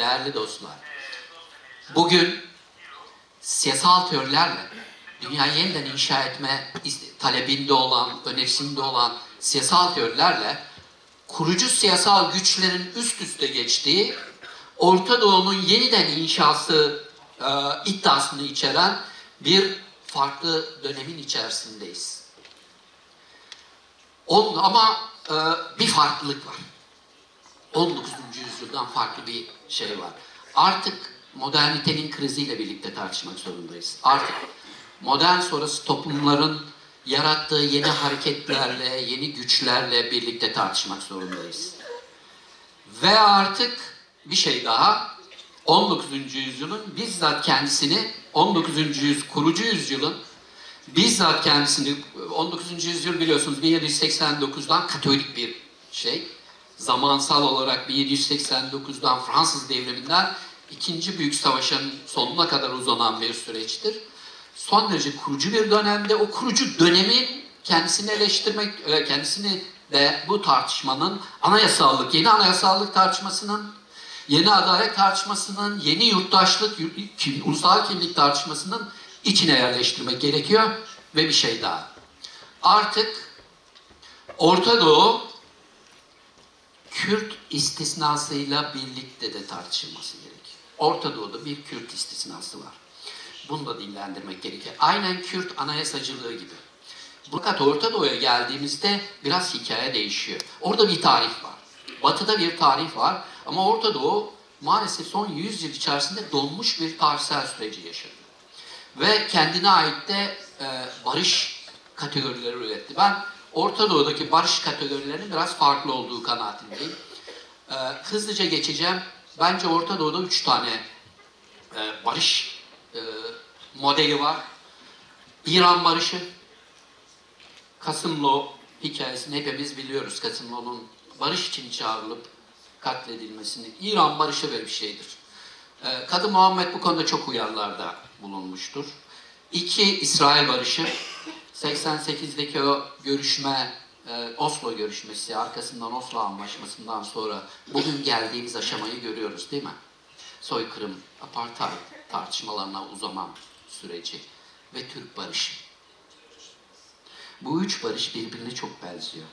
değerli dostlar, bugün siyasal teorilerle dünyayı yeniden inşa etme talebinde olan, önerisinde olan siyasal teorilerle kurucu siyasal güçlerin üst üste geçtiği Orta Doğu'nun yeniden inşası e, iddiasını içeren bir farklı dönemin içerisindeyiz. On, ama e, bir farklılık var. 19. yüzyıldan farklı bir şey var. Artık modernitenin kriziyle birlikte tartışmak zorundayız. Artık modern sonrası toplumların yarattığı yeni hareketlerle, yeni güçlerle birlikte tartışmak zorundayız. Ve artık bir şey daha 19. yüzyılın bizzat kendisini 19. yüzyıl kurucu yüzyılın bizzat kendisini 19. yüzyıl biliyorsunuz 1789'dan Katolik bir şey. Zamansal olarak 1789'dan Fransız devriminden ikinci büyük savaşın sonuna kadar uzanan bir süreçtir. Son derece kurucu bir dönemde o kurucu dönemin kendisini eleştirmek, e, kendisini de bu tartışmanın anayasallık, yeni anayasallık tartışmasının, yeni adalet tartışmasının, yeni yurttaşlık, yur- kim- ulusal kimlik tartışmasının içine yerleştirmek gerekiyor ve bir şey daha. Artık Orta Doğu Kürt istisnasıyla birlikte de tartışılması gerekiyor. Orta Doğu'da bir Kürt istisnası var. Bunu da dillendirmek gerekiyor. Aynen Kürt anayasacılığı gibi. Fakat Orta Doğu'ya geldiğimizde biraz hikaye değişiyor. Orada bir tarih var. Batı'da bir tarih var ama Orta Doğu maalesef son 100 yıl içerisinde donmuş bir tarihsel süreci yaşadı. Ve kendine ait de e, barış kategorileri üretti. Ben Orta Doğu'daki barış kategorilerinin biraz farklı olduğu kanaatindeyim. E, hızlıca geçeceğim. Bence Orta Doğu'da üç tane e, barış e, modeli var. İran barışı, Kasımlo hikayesini hepimiz biliyoruz. Kasımlo'nun barış için çağrılıp katledilmesini. İran barışı böyle bir şeydir. Ee, Kadı Muhammed bu konuda çok uyarılarda bulunmuştur. İki, İsrail barışı. 88'deki o görüşme, e, Oslo görüşmesi, arkasından Oslo Anlaşması'ndan sonra bugün geldiğimiz aşamayı görüyoruz değil mi? Soykırım, apartheid tartışmalarına uzaman süreci ve Türk barışı. Bu üç barış birbirine çok benziyor.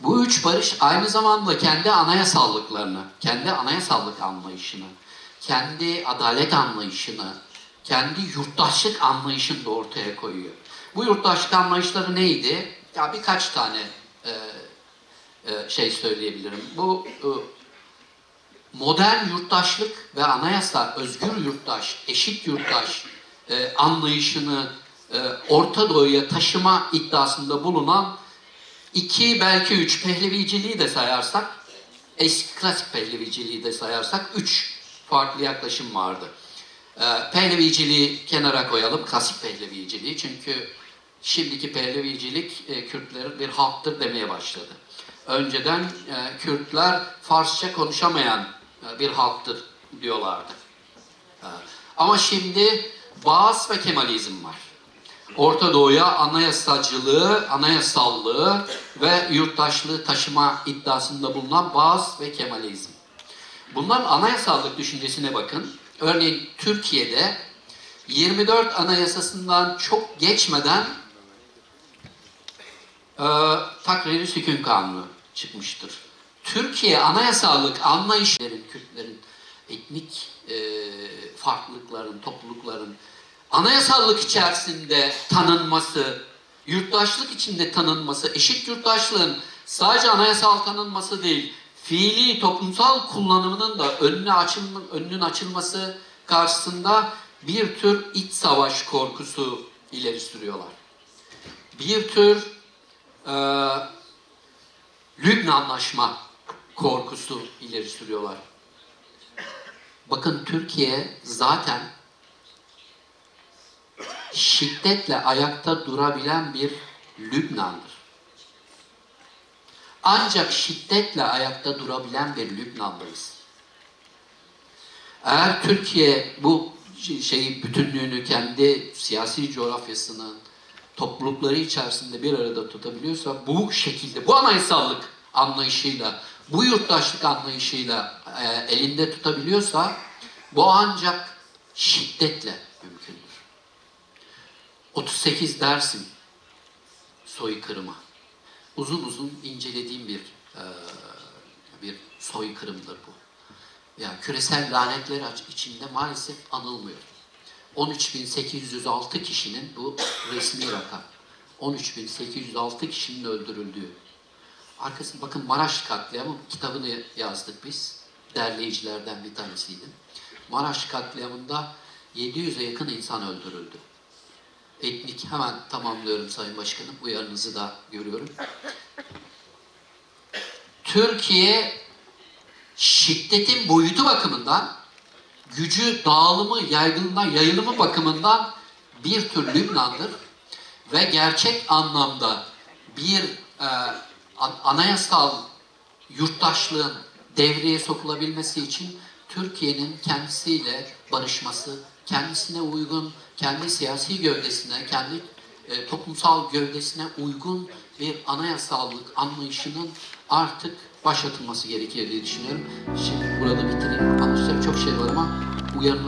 Bu üç barış aynı zamanda kendi anayasallıklarını, kendi anayasallık anlayışını, kendi adalet anlayışını, kendi yurttaşlık anlayışını da ortaya koyuyor. Bu yurttaşlık anlayışları neydi? Ya birkaç tane e, e, şey söyleyebilirim. Bu e, modern yurttaşlık ve anayasa, özgür yurttaş, eşit yurttaş e, anlayışını e, Orta Doğu'ya taşıma iddiasında bulunan iki belki üç pehleviciliği de sayarsak, eski klasik pehleviciliği de sayarsak üç farklı yaklaşım vardı. E, pehleviciliği kenara koyalım, klasik pehleviciliği çünkü şimdiki pehlevicilik e, Kürtlerin bir halktır demeye başladı. Önceden e, Kürtler Farsça konuşamayan e, bir halktır diyorlardı. E, ama şimdi Bağız ve Kemalizm var. Orta Doğu'ya anayasacılığı, anayasallığı ve yurttaşlığı taşıma iddiasında bulunan Bağız ve Kemalizm. Bunların anayasallık düşüncesine bakın. Örneğin Türkiye'de 24 anayasasından çok geçmeden e, Takrir-i Sükun Kanunu çıkmıştır. Türkiye anayasallık anlayışların, Kürtlerin etnik e, farklılıkların, toplulukların anayasallık içerisinde tanınması, yurttaşlık içinde tanınması, eşit yurttaşlığın sadece anayasal tanınması değil, fiili toplumsal kullanımının da önüne açılma, önünün açılması karşısında bir tür iç savaş korkusu ileri sürüyorlar. Bir tür e, Lübnanlaşma korkusu ileri sürüyorlar. Bakın Türkiye zaten şiddetle ayakta durabilen bir Lübnan'dır. Ancak şiddetle ayakta durabilen bir Lübnan'dayız. Eğer Türkiye bu şeyi bütünlüğünü kendi siyasi coğrafyasının toplulukları içerisinde bir arada tutabiliyorsa bu şekilde, bu anayasallık anlayışıyla, bu yurttaşlık anlayışıyla e, elinde tutabiliyorsa bu ancak şiddetle mümkündür. 38 Dersim soykırımı. Uzun uzun incelediğim bir e, bir soykırımdır bu. Yani küresel lanetler içinde maalesef anılmıyor. 13.806 kişinin bu resmi rakam. 13.806 kişinin öldürüldüğü. Arkasında bakın Maraş katliamı kitabını yazdık biz. Derleyicilerden bir tanesiydim. Maraş katliamında 700'e yakın insan öldürüldü. Etnik hemen tamamlıyorum Sayın Başkanım. Uyarınızı da görüyorum. Türkiye şiddetin boyutu bakımından, gücü, dağılımı, yaygınlığı, yayılımı bakımından bir tür Lübnan'dır. Ve gerçek anlamda bir e, an- anayasal yurttaşlığın devreye sokulabilmesi için Türkiye'nin kendisiyle barışması, kendisine uygun, kendi siyasi gövdesine, kendi e, toplumsal gövdesine uygun bir anayasallık anlayışının artık başlatılması gerekir diye düşünüyorum. Şimdi burada bitireyim. Anlaşılacak çok şey var ama uyarınız